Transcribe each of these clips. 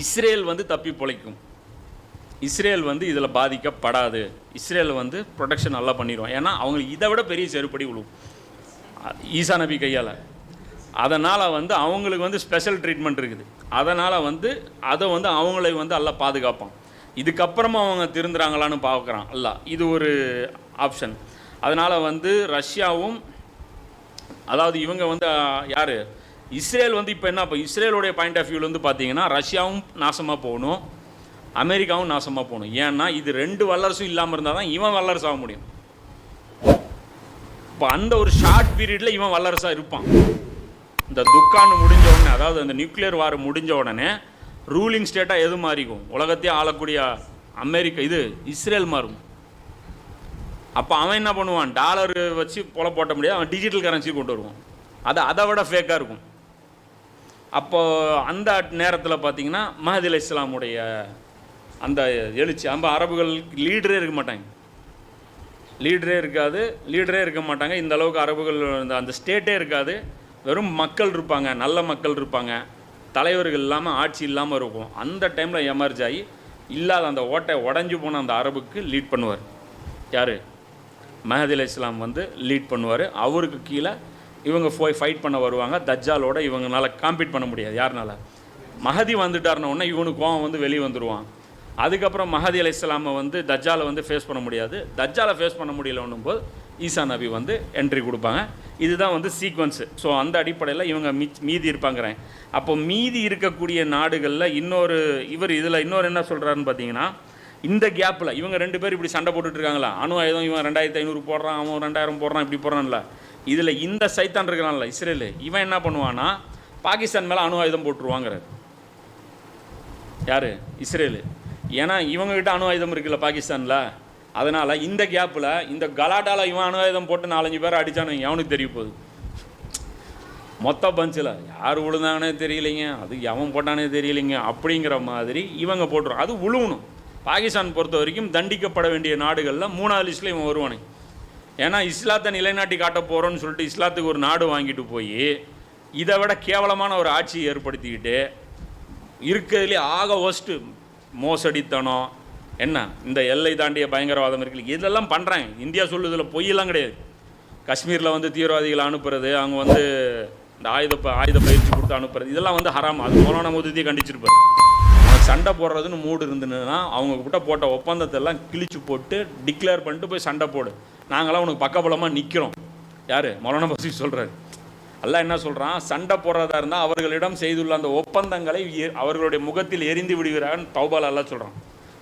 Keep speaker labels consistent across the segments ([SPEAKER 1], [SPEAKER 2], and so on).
[SPEAKER 1] Israel வந்து தப்பி பிழைக்கும். இஸ்ரேல் வந்து இதில் பாதிக்கப்படாது. இஸ்ரேல் வந்து ப்ரொடெக்ஷன் நல்லா பண்ணிடும் ஏன்னா அவங்களுக்கு இதை விட பெரிய செருப்படி விழும் ஈசா நபி கையால். அதனால் வந்து அவங்களுக்கு வந்து ஸ்பெஷல் ட்ரீட்மெண்ட் இருக்குது. அதனால் வந்து அதை வந்து அவங்களை வந்து எல்லாம் பாதுகாப்பான். இதுக்கப்புறமா அவங்க திருந்துறாங்களான்னு பார்க்குறான். அல்ல இது ஒரு ஆப்ஷன் அதனால் வந்து ரஷ்யாவும் அதாவது இவங்க வந்து யார்? இஸ்ரேல் வந்து இப்போ என்ன இப்போ இஸ்ரேலுடைய பாயிண்ட் ஆஃப் வியூவில் வந்து பார்த்தீங்கன்னா ரஷ்யாவும் நாசமாக போகணும் அமெரிக்காவும் நாசமாக போகணும். ஏன்னா இது ரெண்டு வல்லரசும் இல்லாமல் இருந்தால் தான் இவன் வல்லரசு ஆக முடியும். இப்போ அந்த ஒரு ஷார்ட் பீரியடில் இவன் வல்லரசாக இருப்பான். இந்த துக்கான்னு முடிஞ்ச உடனே அதாவது அந்த நியூக்ளியர் வார் முடிஞ்ச உடனே ரூலிங் ஸ்டேட்டாக எது மாறிக்கும்? உலகத்தையே ஆளக்கூடிய அமெரிக்கா இது இஸ்ரேல் மாறும். அப்போ அவன் என்ன பண்ணுவான்? டாலர் வச்சு பொல போட்ட முடியாது அவன் டிஜிட்டல் கரன்சி கொண்டு வருவான். அது அதை விட ஃபேக்காக இருக்கும். அப்போ அந்த நேரத்தில் பார்த்தீங்கன்னா மஹதில் இஸ்லாமுடைய அந்த எழுச்சி நம்ம அரபுகள் லீடரே இருக்க மாட்டாங்க. லீடரே இருக்காது லீடரே இருக்க மாட்டாங்க. இந்த அளவுக்கு அரபுகள் அந்த அந்த ஸ்டேட்டே இருக்காது. வெறும் மக்கள் இருப்பாங்க நல்ல மக்கள் இருப்பாங்க. தலைவர்கள் இல்லாமல் ஆட்சி இல்லாமல் இருக்கும். அந்த டைமில் எமர்ஜ் ஆகி இல்லாத அந்த ஓட்டை உடஞ்சி போன அந்த அரபுக்கு லீட் பண்ணுவார். யார்? மஹதில் இஸ்லாம் வந்து லீட் பண்ணுவார். அவருக்கு கீழே இவங்க போய் ஃபைட் பண்ண வருவாங்க. தஜ்ஜாலோட இவங்கனால காம்பீட் பண்ண முடியாது. யாருனால? மஹதி வந்துட்டார்னோடனே இவனுக்கு கோவம் வந்து வெளியே வந்துடுவான் அதுக்கப்புறம் மஹதி அலி இஸ்லாமை வந்து தஜ்ஜாலை வந்து ஃபேஸ் பண்ண முடியாது. தஜ்ஜாலை ஃபேஸ் பண்ண முடியலன்னும் போது ஈசா நபி வந்து என்ட்ரி கொடுப்பாங்க. இதுதான் வந்து சீக்வன்ஸு ஸோ அந்த அடிப்படையில் இவங்க மிச் மீதி இருப்பாங்கிறேன். அப்போ மீதி இருக்கக்கூடிய நாடுகளில் இன்னொரு இவர் இதில் இன்னொரு என்ன சொல்கிறாருன்னு பார்த்தீங்கன்னா இந்த கேப்பில் இவங்க ரெண்டு பேர் இப்படி சண்டை போட்டுட்டு இருக்காங்களா? அணு ஆயுதம் இவன் ரெண்டாயிரத்தி ஐநூறு போடுறான் அவன் ரெண்டாயிரம் போடுறான் இப்படி போடுறான்ல. இதில் இந்த சைத்தான் இருக்கிறான்ல இஸ்ரேலு. இவன் என்ன பண்ணுவான்னா பாகிஸ்தான் மேலே அணு ஆயுதம் போட்டுருவாங்கிறார். யார்? இஸ்ரேலு. ஏன்னா இவங்ககிட்ட அணு ஆயுதம் இருக்குல்ல பாகிஸ்தானில். அதனால் இந்த கேப்பில் இந்த கலாட்டாவில் இவன் அணு ஆயுதம் போட்டு நாலஞ்சு பேர் அடித்தானு எவனுக்கு தெரிய போகுது? மொத்த பஞ்சில் யார் விழுந்தாங்கன்னே தெரியலைங்க. அது எவன் போட்டானே தெரியலைங்க. அப்படிங்கிற மாதிரி இவங்க போட்டுரும் அது விழுவணும் பாகிஸ்தான் பொறுத்த வரைக்கும் தண்டிக்கப்பட வேண்டிய நாடுகளில் மூணாவது லிஸ்ட்டில் இவன் வருவானே. ஏன்னா இஸ்லாத்தை நிலைநாட்டி காட்ட போகிறோன்னு சொல்லிட்டு இஸ்லாத்துக்கு ஒரு நாடு வாங்கிட்டு போய் இதை விட கேவலமான ஒரு ஆட்சியை ஏற்படுத்திக்கிட்டு இருக்கிறதுலே ஆக ஒஸ்ட்டு மோசடித்தனம். என்ன? இந்த எல்லை தாண்டிய பயங்கரவாதம் இருக்கு. இதெல்லாம் பண்ணுறாங்க இந்தியா சொல்லுதில் பொய்யெல்லாம் கிடையாது. காஷ்மீரில் வந்து தீவிரவாதிகளை அனுப்புறது அவங்க வந்து இந்த ஆயுத ப- ஆயுத பயிற்சி கொடுத்து அனுப்புறது இதெல்லாம் வந்து ஹராம். அது மௌலானா மோதியை கண்டிச்சிருப்பாரு. சண்டை போடுறதுன்னு மூடு இருந்துன்னா அவங்க கிட்ட போட்ட ஒப்பந்தத்தை எல்லாம் கிழிச்சு போட்டு டிக்ளேர் பண்ணிட்டு போய் சண்டை போடு. நாங்களாம் உனக்கு பக்கபலமாக நிற்கிறோம் யார்? மரண பசி சொல்கிறாரு அல்ல என்ன சொல்கிறான் சண்டை போடுறதா இருந்தால் அவர்களிடம் செய்துள்ள அந்த ஒப்பந்தங்களை எ- அவர்களுடைய முகத்தில் எரிந்து விடுகிறான்னு தௌபால் அல்ல சொல்கிறான்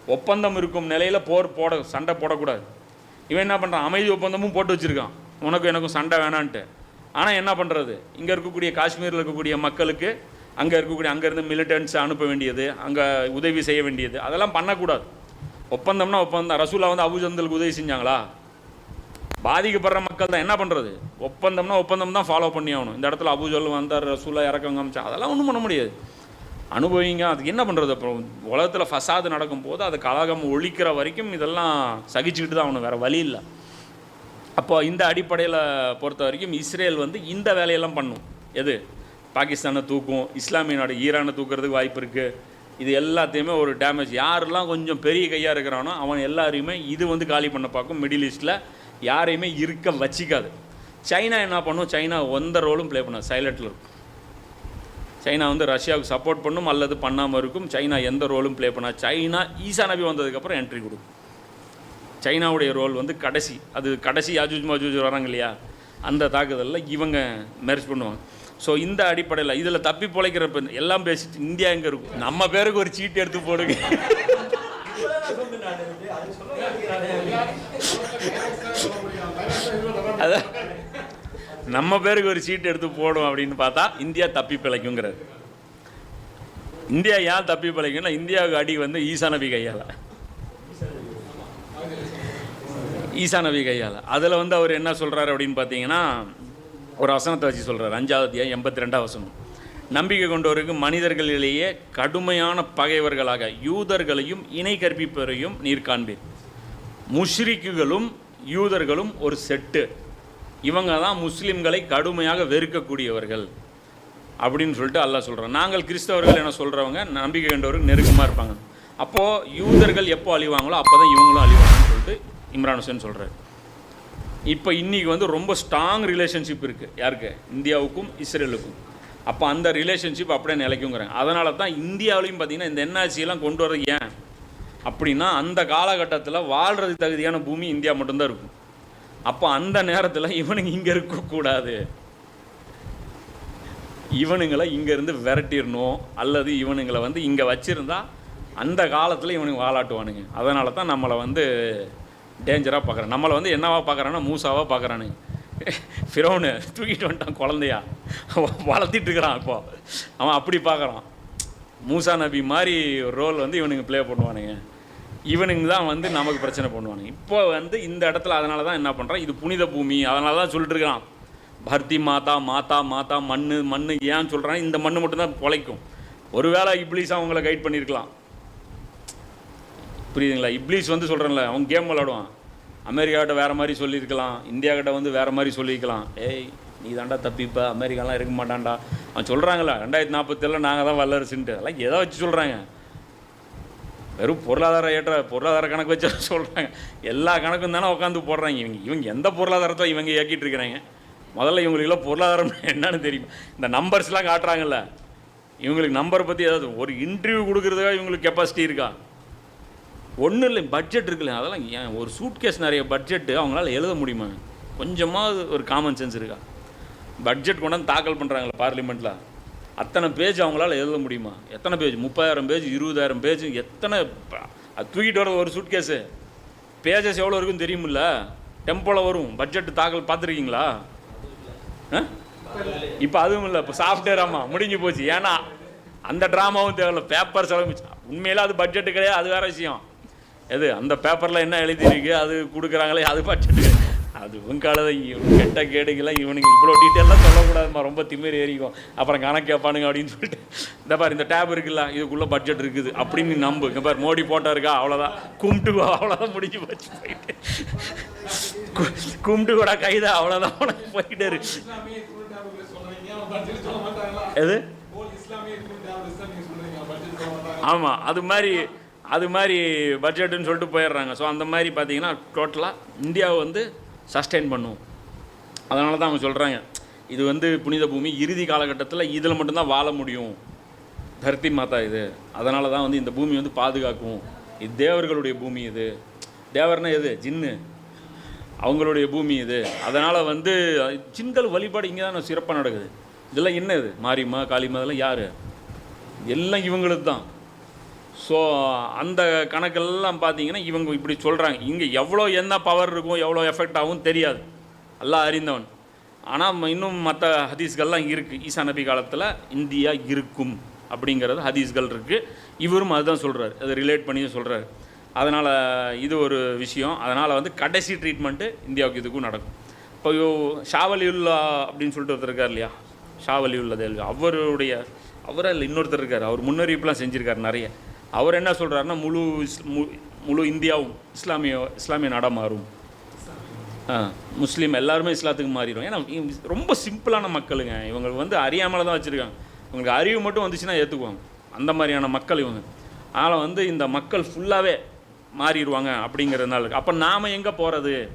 [SPEAKER 1] ஒப்பந்தம் இருக்கும் நிலையில் போர் போட சண்டை போடக்கூடாது. இவன் என்ன பண்ணுறான் அமைதி ஒப்பந்தமும் போட்டு வச்சுருக்கான். உனக்கும் எனக்கும் சண்டை வேணான்ட்டு. ஆனால் என்ன பண்ணுறது இங்கே இருக்கக்கூடிய காஷ்மீரில் இருக்கக்கூடிய மக்களுக்கு அங்கே இருக்கக்கூடிய அங்கேருந்து மிலிட்டன்ஸ் அனுப்ப வேண்டியது அங்கே உதவி செய்ய வேண்டியது அதெல்லாம் பண்ணக்கூடாது. ஒப்பந்தம்னா ஒப்பந்தம். ரசூலா வந்து அபுஜந்தலுக்கு உதவி செஞ்சாங்களா? பாதிக்கப்படுற மக்கள் தான் என்ன பண்ணுறது ஒப்பந்தம்னா ஒப்பந்தம் தான் ஃபாலோ பண்ணி ஆகணும். இந்த இடத்துல அபுஜல் வந்தார் ரசூலா இறக்கம் காமிச்சா அதெல்லாம் ஒன்றும் பண்ண முடியாது. அனுபவிங்க அதுக்கு என்ன பண்ணுறது அப்புறம் உலகத்தில் ஃபசாது நடக்கும்போது அது கலகம் ஒழிக்கிற வரைக்கும் இதெல்லாம் சகிச்சுக்கிட்டு தான் ஆகணும். வேறு வழி இல்லை. அப்போ இந்த அடிப்படையில் பொறுத்த வரைக்கும் இஸ்ரேல் வந்து இந்த வேலையெல்லாம் பண்ணும். எது? பாகிஸ்தானை தூக்கும் இஸ்லாமிய நாடு ஈரானை தூக்குறதுக்கு வாய்ப்பு இருக்குது இது எல்லாத்தையுமே ஒரு டேமேஜ் யாரெல்லாம் கொஞ்சம் பெரிய கையாக இருக்கிறானோ அவன் எல்லாரையுமே இது வந்து காலி பண்ண பார்க்கும். மிடில் ஈஸ்ட்டில் யாரையுமே இருக்க வச்சிக்காது. சைனா என்ன பண்ணும்? சைனா எந்த ரோலும் ப்ளே பண்ணாது. சைலண்டில் இருக்கும். சைனா வந்து ரஷ்யாவுக்கு சப்போர்ட் பண்ணும் அல்லது பண்ணாமல் இருக்கும். சைனா எந்த ரோலும் ப்ளே பண்ணா சைனா ஈசா நபி வந்ததுக்கப்புறம் என்ட்ரி கொடுக்கும். சைனாவுடைய ரோல் வந்து கடைசி. அது கடைசி யாஜூஜ் மாஜூஜ் வராங்க இல்லையா? அந்த தாக்குதலில் இவங்க மேரேஜ் பண்ணுவாங்க. ஸோ இந்த அடிப்படையில் இதில் தப்பி பிழைக்கிறப்ப எல்லாம் பேசிட்டு இந்தியா எங்கே இருக்கும்? நம்ம பேருக்கு ஒரு சீட்டு எடுத்து போடுங்க. அதான் நம்ம பேருக்கு ஒரு சீட் எடுத்து போடும் அப்படின்னு பார்த்தா இந்தியா தப்பி பிழைக்குங்கிறது இந்தியா ஏன் தப்பி பிழைக்குன்னா இந்தியாவுக்கு அடி வந்து ஈசா நபி கையால். ஈசா நபி கையால். அதில் வந்து அவர் என்ன சொல்கிறாரு அப்படின்னு பார்த்தீங்கன்னா ஒரு வசனத்தை வச்சு சொல்கிறார் அஞ்சாவது அத்தியாயம் எண்பத்தி ரெண்டாவது வசனம். நம்பிக்கை கொண்டவருக்கு மனிதர்களிலேயே கடுமையான பகைவர்களாக யூதர்களையும் இணை கற்பிப்பவரையும் நீர் காண்பீர். முஷ்ரிக்குகளும் யூதர்களும் ஒரு செட்டு. இவங்க தான் முஸ்லீம்களை கடுமையாக வெறுக்கக்கூடியவர்கள் அப்படின்னு சொல்லிட்டு அல்லாஹ் சொல்கிறோம் நாங்கள் கிறிஸ்தவர்கள் என்ன சொல்கிறவங்க நம்பிக்கை கொண்டவருக்கு நெருக்கமாக இருப்பாங்க. அப்போது யூதர்கள் எப்போ அழிவாங்களோ அப்போ தான் இவங்களும் அழிவாங்கன்னு சொல்லிட்டு இம்ரான் ஹுசேன் சொல்கிறார் இப்போ இன்றைக்கி வந்து ரொம்ப ஸ்ட்ராங் ரிலேஷன்ஷிப் இருக்குது யாருக்கு? இந்தியாவுக்கும் இஸ்ரேலுக்கும். அப்போ அந்த ரிலேஷன்ஷிப் அப்படியே நிலைக்குங்கிறாங்க. அதனால தான் இந்தியாவிலையும் பார்த்தீங்கன்னா இந்த என்ஆர்சியெல்லாம் கொண்டு வர ஏன்? அப்படின்னா அந்த காலகட்டத்தில் வாழ்கிறதுக்கு தகுதியான பூமி இந்தியா மட்டும்தான் இருக்கும். அப்போ அந்த நேரத்தில் இவனுங்க இங்கே இருக்கக்கூடாது இவனுங்களை இங்கேருந்து விரட்டிடணும். அல்லது இவனுங்களை வந்து இங்கே வச்சுருந்தா அந்த காலத்தில் இவனுங்க வாழாட்டுவானுங்க. அதனால தான் நம்மளை வந்து டேஞ்சராக பார்க்குறான். நம்மளை வந்து என்னவா பார்க்குறான்னா மூசாவாக பார்க்குறானுங்க ஃபிரோனு தூக்கிட்டு வந்துட்டான் குழந்தையா. அவன் வளர்த்திட்டு இருக்கிறான் இப்போ. அவன் அப்படி பார்க்குறான். மூசா நபி மாதிரி ஒரு ரோல் வந்து இவனுங்க ப்ளே பண்ணுவானுங்க. இவனுங்க தான் வந்து நமக்கு பிரச்சனை பண்ணுவானுங்க. இப்போ வந்து இந்த இடத்துல அதனால தான் என்ன பண்ணுறான் இது புனித பூமி. அதனால தான் சொல்லிட்டு இருக்கான் பர்த்தி மாதா மாதா மாதா மண்ணு மண்ணு ஏன் சொல்கிறான் இந்த மண்ணு மட்டும்தான் பொழைக்கும். ஒருவேளை இப்ளீஸ் அவங்கள கைட் பண்ணியிருக்கலாம் புரியுதுங்களா? இப்ளீஸ் வந்து சொல்கிறேன்ல அவன் கேம் விளாடுவான். அமெரிக்காட்ட வேறு மாதிரி சொல்லியிருக்கலாம். இந்தியாக்கிட்ட வந்து வேறு மாதிரி சொல்லியிருக்கலாம். ஏய் நீ தாண்டா தப்பிப்ப அமெரிக்காலாம் இருக்க மாட்டான்டா. அவன் சொல்கிறாங்களா ரெண்டாயிரத்தி நாற்பத்தேழில் நாங்கள் தான் வல்லரசுன்ட்டு. அதெல்லாம் எதை வச்சு சொல்கிறாங்க வெறும் பொருளாதார ஏற்ற பொருளாதார கணக்கு வச்சு சொல்கிறாங்க எல்லா கணக்கும் தானே உட்காந்து போடுறாங்க. இவங்க இவங்க எந்த பொருளாதாரத்தை இவங்க இயக்கிட்டு இருக்கிறாங்க. முதல்ல இவங்களுக்குலாம் பொருளாதாரம் என்னன்னு தெரியும். இந்த நம்பர்ஸ்லாம் காட்டுறாங்கல்ல. இவங்களுக்கு நம்பரை பற்றி ஏதாவது ஒரு இன்டர்வியூ கொடுக்குறதுக்காக இவங்களுக்கு கெப்பாசிட்டி இருக்கா? ஒன்றும் இல்லை பட்ஜெட் இருக்குல்ல. அதெல்லாம் ஏன் ஒரு சூட்கேஸ் நிறைய பட்ஜெட்டு அவங்களால எழுத முடியுமா? கொஞ்சமாக ஒரு காமன் சென்ஸ் இருக்கா? பட்ஜெட் கொண்டாந்து தாக்கல் பண்ணுறாங்களே பார்லிமெண்ட்டில் அத்தனை பேஜ் அவங்களால எழுத முடியுமா? எத்தனை பேஜ் முப்பதாயிரம் பேஜ் இருபதாயிரம் பேஜ் எத்தனை அது தூக்கிட்டு வர ஒரு சூட்கேஸு பேஜஸ் எவ்வளோ இருக்குன்னு தெரியுமில்ல? டெம்போவில் வரும். பட்ஜெட் தாக்கல் பார்த்துருக்கீங்களா? இப்போ அதுவும் இல்லை இப்போ சாஃப்ட்வேர் ஆமாம் முடிஞ்சு போச்சு. ஏன்னா அந்த ட்ராமாவும் தேவையில்ல. பேப்பர் செலவு உண்மையில அது பட்ஜெட்டு கிடையாது அது வேற விஷயம். எது அந்த பேப்பரில் என்ன எழுதியிருக்கு? அது கொடுக்குறாங்களே அது பட்ஜெட்டு. அது இவங்கால கெட்ட கேடுக்கெல்லாம் இவனுங்க இவ்வளோ டீட்டெயிலாக சொல்லக்கூடாதுமா ரொம்ப திமிர் ஏறிக்கும். அப்புறம் கணக்கு கேட்பானுங்க அப்படின்னு சொல்லிட்டு. இந்த பாரு இந்த டேப் இருக்குல்ல இதுக்குள்ளே பட்ஜெட் இருக்குது அப்படின்னு நம்பு. இங்க பாரு மோடி போட்டோ இருக்கா? அவ்வளோதான் கும்பிட்டு வா, அவ்வளோதான் முடிஞ்சு போச்சு போயிட்டு. கும்பிட்டு கூட கைதா அவ்வளோதான் உனக்கு போயிட்டு எது? ஆமாம் அது மாதிரி அது மாதிரி பட்ஜெட்டுன்னு சொல்லிட்டு போயிடுறாங்க. ஸோ அந்த மாதிரி பார்த்தீங்கன்னா டோட்டலாக இந்தியாவை வந்து சஸ்டெயின் பண்ணுவோம் அதனால தான் அவங்க சொல்கிறாங்க இது வந்து புனித பூமி இறுதி காலகட்டத்தில் இதில் மட்டும்தான் வாழ முடியும். தர்த்தி மாதா இது. அதனால தான் வந்து இந்த பூமி வந்து பாதுகாக்கும். இது தேவர்களுடைய பூமி இது. தேவர்னா எது? ஜின்னு. அவங்களுடைய பூமி இது. அதனால் வந்து ஜின்கள் வழிபாடு இங்கே தான் சிறப்பாக நடக்குது. இதெல்லாம் என்ன இது? மாரியம்மா காளிம்மா இதெல்லாம் யார்? எல்லாம் இவங்களுக்கு தான் ஸோ அந்த கணக்கெல்லாம் பார்த்தீங்கன்னா இவங்க இப்படி சொல்கிறாங்க இங்கே எவ்வளோ என்ன பவர் இருக்கும் எவ்வளோ எஃபெக்ட் ஆகும் தெரியாது. எல்லாம் அறிந்தவன். ஆனால் இன்னும் மற்ற ஹதீஸ்கள்லாம் இருக்குது ஈசா நபி காலத்தில் இந்தியா இருக்கும் அப்படிங்கிறது ஹதீஸ்கள் இருக்குது இவரும் அதுதான் சொல்கிறார் அதை ரிலேட் பண்ணியும் சொல்கிறார் அதனால் இது ஒரு விஷயம். அதனால் வந்து கடைசி ட்ரீட்மெண்ட்டு இந்தியாவுக்கு இதுக்கும் நடக்கும். இப்போ ஷாவலியுல்லா அப்படின்னு சொல்லிட்டு ஒருத்தர் இருக்கார் இல்லையா? ஷாவலியுல்லா தேல்வி அவருடைய அவரால் இல்லை இன்னொருத்தர் இருக்கார். அவர் முன்னறிவிப்புலாம் செஞ்சுருக்காரு நிறைய. அவர் என்ன சொல்கிறாருன்னா முழு இஸ்- மு- முழு இந்தியாவும் இஸ்லாமிய இஸ்லாமிய நாடாக மாறும். முஸ்லீம் எல்லாருமே இஸ்லாத்துக்கு மாறிடும். ஏன்னா இவங்க ரொம்ப சிம்பிளான மக்களுங்க. இவங்களுக்கு வந்து அறியாமல் தான் வச்சுருக்காங்க. இவங்களுக்கு அறிவு மட்டும் வந்துச்சுன்னா ஏற்றுக்குவாங்க அந்த மாதிரியான மக்கள் இவங்க. அதனால் வந்து இந்த மக்கள் ஃபுல்லாகவே மாறிடுவாங்க அப்படிங்கிறதுனால. அப்போ நாம் எங்கே போகிறது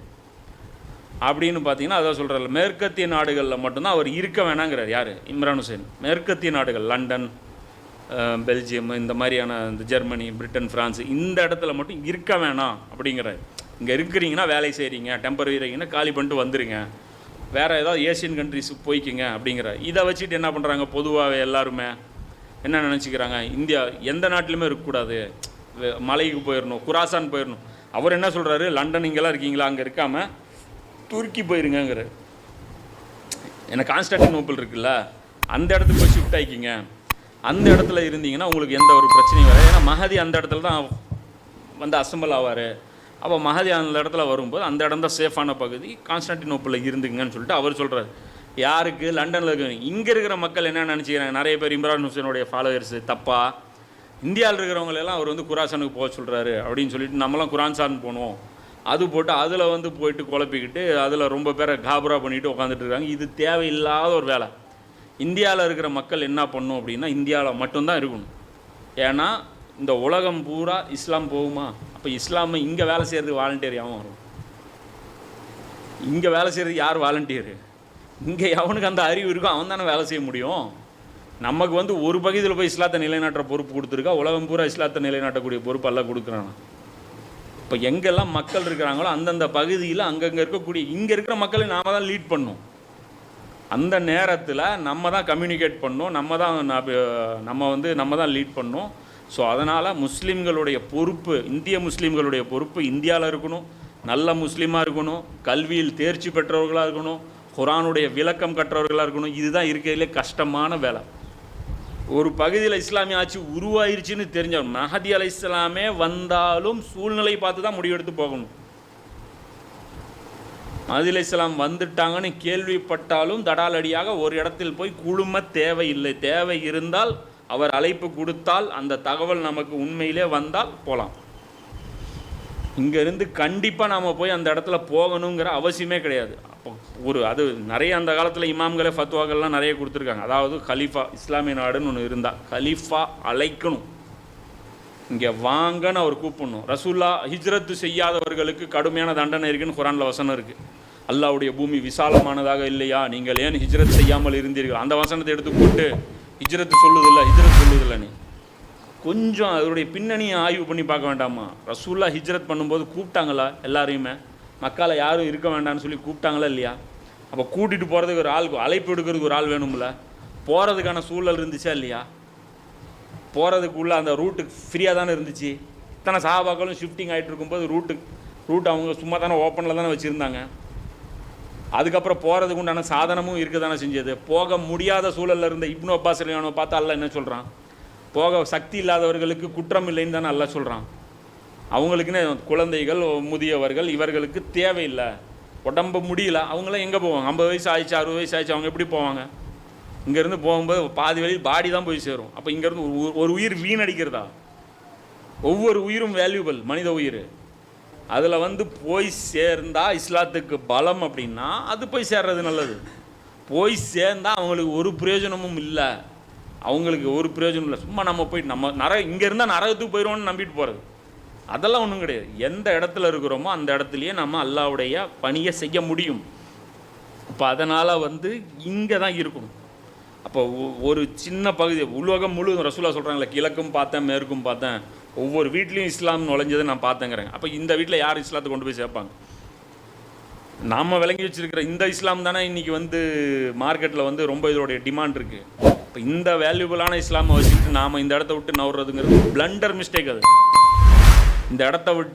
[SPEAKER 1] அப்படின்னு பார்த்தீங்கன்னா அதான் சொல்கிறார் மேற்கத்திய நாடுகளில் மட்டும்தான் அவர் இருக்க வேணாங்கிறார். யார்? இம்ரான் ஹுசேன். மேற்கத்திய நாடுகள் லண்டன் பெல்ஜியம் இந்த மாதிரியான இந்த ஜெர்மனி பிரிட்டன் ஃப்ரான்ஸ் இந்த இடத்துல மட்டும் இருக்க வேணாம் அப்படிங்கிறாரு இங்கே இருக்கிறீங்கன்னா வேலை செய்கிறீங்க டெம்பரரிங்கன்னா காலி பண்ணிட்டு வந்துடுங்க வேறு ஏதாவது ஏசியன் கண்ட்ரிஸுக்கு போய்க்குங்க அப்படிங்கிற. இதை வச்சுட்டு என்ன பண்ணுறாங்க பொதுவாகவே எல்லாருமே என்ன நினச்சிக்கிறாங்க? இந்தியா எந்த நாட்டிலுமே இருக்கக்கூடாது. மலைக்கு போயிடணும் குராசான் போயிடணும் அவர் என்ன சொல்கிறாரு லண்டன் இங்கெல்லாம் இருக்கீங்களா? அங்கே இருக்காமல் துருக்கி போயிருங்கங்கிற. ஏன்னா கான்ஸ்டான்டினோப்பிள் இருக்குல்ல அந்த இடத்துக்கு போய் ஷிஃப்ட் ஆகிக்கிங்க அந்த இடத்துல இருந்தீங்கன்னா உங்களுக்கு எந்த ஒரு பிரச்சனையும் வராது. ஏன்னா மகதி அந்த இடத்துல தான் வந்து அசம்பிள் ஆவார். அப்போ மகதி அந்த இடத்துல வரும்போது அந்த இடம் தான் சேஃபான பகுதி. கான்ஸ்டான்டினோப்பிளில் இருந்துங்கன்னு சொல்லிட்டு அவர் சொல்கிறார் யாருக்கு? லண்டனில் இருக்கு. இங்கே இருக்கிற மக்கள் என்ன நினச்சிக்கிறாங்க? நிறைய பேர் இம்ரான் ஹுசேனுடைய ஃபாலோவர்ஸ் தப்பா? இந்தியாவில் இருக்கிறவங்களெல்லாம் அவர் வந்து குராசானுக்கு போக சொல்கிறாரு அப்படின்னு சொல்லிட்டு நம்மளாம் குரான்சான் போனோம். அது போட்டு அதில் வந்து போயிட்டு குழப்பிக்கிட்டு அதில் ரொம்ப பேரை காபரா பண்ணிட்டு உட்காந்துட்டு இருக்காங்க. இது தேவையில்லாத ஒரு வேலை. இந்தியாவில் இருக்கிற மக்கள் என்ன பண்ணும் அப்படின்னா இந்தியாவில் மட்டும்தான் இருக்கணும். ஏன்னா இந்த உலகம் பூரா இஸ்லாம் போகுமா? அப்போ இஸ்லாமை இங்கே வேலை செய்கிறதுக்கு வாலண்டியர் வரும்? இங்கே வேலை செய்கிறது யார் வாலண்டியரு இங்கே எவனுக்கு அந்த அறிவு இருக்கோ அவன் தானே வேலை செய்ய முடியும். நமக்கு வந்து ஒரு பகுதியில் போய் இஸ்லாத்தை நிலைநாட்டுற பொறுப்பு கொடுத்துருக்கா? உலகம் பூரா இஸ்லாத்தை நிலைநாட்டக்கூடிய பொறுப்பு எல்லாம் கொடுக்குறானா? இப்போ எங்கெல்லாம் மக்கள் இருக்கிறாங்களோ அந்தந்த பகுதியில் அங்கங்கே இருக்கக்கூடிய இங்கே இருக்கிற மக்களை நாம தான் லீட் பண்ணோம். அந்த நேரத்தில் நம்ம தான் கம்யூனிகேட் பண்ணோம் நம்ம தான் நம்ம வந்து நம்ம தான் லீட் பண்ணோம். ஸோ அதனால் முஸ்லீம்களுடைய பொறுப்பு இந்திய முஸ்லீம்களுடைய பொறுப்பு இந்தியாவில் இருக்கணும் நல்ல முஸ்லீமாக இருக்கணும் கல்வியில் தேர்ச்சி பெற்றவர்களாக இருக்கணும் குரானுடைய விளக்கம் கற்றவர்களாக இருக்கணும் இதுதான் இருக்கிறதுலே கஷ்டமான வேலை. ஒரு பகுதியில் இஸ்லாமிய ஆட்சி உருவாயிருச்சுன்னு தெரிஞ்ச மஹதி அலை இஸ்லாமே வந்தாலும் சூழ்நிலை பார்த்து தான் முடிவெடுத்து போகணும். மஹதி இஸ்லாம் வந்துட்டாங்கன்னு கேள்விப்பட்டாலும் தடாலடியாக ஒரு இடத்தில் போய் குழும தேவையில்லை. தேவை இருந்தால் அவர் அழைப்பு கொடுத்தால் அந்த தகவல் நமக்கு உண்மையிலே வந்தால் போகலாம் இங்கேருந்து கண்டிப்பாக நாம் போய் அந்த இடத்துல போகணுங்கிற அவசியமே கிடையாது. அப்போ ஒரு அது நிறைய அந்த காலத்தில் இமாம்களே ஃபத்வாக்கள்லாம் நிறைய கொடுத்துருக்காங்க. அதாவது கலீஃபா இஸ்லாமிய நாடுன்னு ஒன்று இருந்தால் கலீஃபா அழைக்கணும். இங்கே வாங்கன்னு அவர் கூப்பிடணும். ரசூல்லா ஹிஜ்ரத்து செய்யாதவர்களுக்கு கடுமையான தண்டனை இருக்குன்னு குரானில் வசனம் இருக்குது அல்லாவுடைய பூமி விசாலமானதாக இல்லையா? நீங்கள் ஏன் ஹிஜ்ரத் செய்யாமல் இருந்தீர்கள்? அந்த வசனத்தை எடுத்து போட்டு ஹிஜ்ரத் சொல்லுதில்ல ஹிஜ்ரத் சொல்லுதில்ல நீ? கொஞ்சம் அதனுடைய பின்னணியை ஆய்வு பண்ணி பார்க்க வேண்டாமா? ரசூல்லா ஹிஜ்ரத் பண்ணும்போது கூப்பிட்டாங்களா எல்லாரையுமே? மக்களை யாரும் இருக்க வேண்டாம்னு சொல்லி கூப்பிட்டாங்களா இல்லையா? அப்போ கூட்டிகிட்டு போகிறதுக்கு ஒரு ஆள் அழைப்பு எடுக்கிறதுக்கு ஒரு ஆள் வேணும்ல? போகிறதுக்கான சூழல் இருந்துச்சா இல்லையா? போகிறதுக்குள்ளே அந்த ரூட்டு ஃப்ரீயாக தானே இருந்துச்சு? இத்தனை சாபாக்களும் ஷிஃப்டிங் ஆகிட்டு இருக்கும்போது ரூட்டு ரூட் அவங்க சும்மா தானே ஓப்பனில் தானே வச்சுருந்தாங்க? அதுக்கப்புறம் போகிறதுக்கு உண்டான சாதனமும் இருக்க தானே செஞ்சது. போக முடியாத சூழலில் இருந்த இப்னு அப்பாஸ் அலியானோ பார்த்தா அல்ல என்ன சொல்கிறான் போக சக்தி இல்லாதவர்களுக்கு குற்றம் இல்லைன்னு தானே அல்ல சொல்கிறான் அவங்களுக்குன்னு குழந்தைகள் முதியவர்கள் இவர்களுக்கு தேவையில்லை. உடம்பு முடியல அவங்களாம் எங்கே போவாங்க? ஐம்பது வயசு ஆயிடுச்சு அறுபது வயசு ஆயிடுச்சு அவங்க எப்படி போவாங்க? இங்கேருந்து போகும்போது பாதி வழியில் பாடி தான் போய் சேரும். அப்போ இங்கேருந்து ஒரு உயிர் வீணடிக்கிறதா? ஒவ்வொரு உயிரும் வேல்யூபிள் மனித உயிர். அதில் வந்து போய் சேர்ந்தால் இஸ்லாத்துக்கு பலம் அப்படின்னா அது போய் சேர்றது நல்லது. போய் சேர்ந்தால் அவங்களுக்கு ஒரு பிரயோஜனமும் இல்லை. அவங்களுக்கு ஒரு பிரயோஜனம் இல்லை. சும்மா நம்ம போய் நம்ம நர இங்கே இருந்தால் நரகத்துக்கு போயிடுவோம்னு நம்பிட்டு போகிறது அதெல்லாம் ஒன்றும் கிடையாது. எந்த இடத்துல இருக்கிறோமோ அந்த இடத்துலையே நம்ம அல்லாவுடைய பணியை செய்ய முடியும். இப்போ அதனால் வந்து இங்கே தான் இருக்கணும். அப்போ ஒரு சின்ன பகுதி உலகம் முழுவதும் ரசூலா சொல்கிறாங்களே கிழக்கும் பார்த்தேன் மேற்கும் பார்த்தேன். ஒவ்வொரு வீட்லேயும் இஸ்லாம் நுழைஞ்சதை நான் பார்த்தேங்கிறேன். அப்போ இந்த வீட்டில் யார் இஸ்லாத்தை கொண்டு போய் சேர்ப்பாங்க? நாம் விளங்கி வச்சிருக்கிற இந்த இஸ்லாம் தானே இன்றைக்கி வந்து மார்க்கெட்டில் வந்து ரொம்ப இதோடைய டிமாண்ட் இருக்குது இப்போ இந்த வேல்யூபிளான இஸ்லாமை வச்சுட்டு நாம் இந்த இடத்த விட்டு நவுறதுங்கிறது பிளண்டர் மிஸ்டேக் அது. இந்த இடத்த விட்டு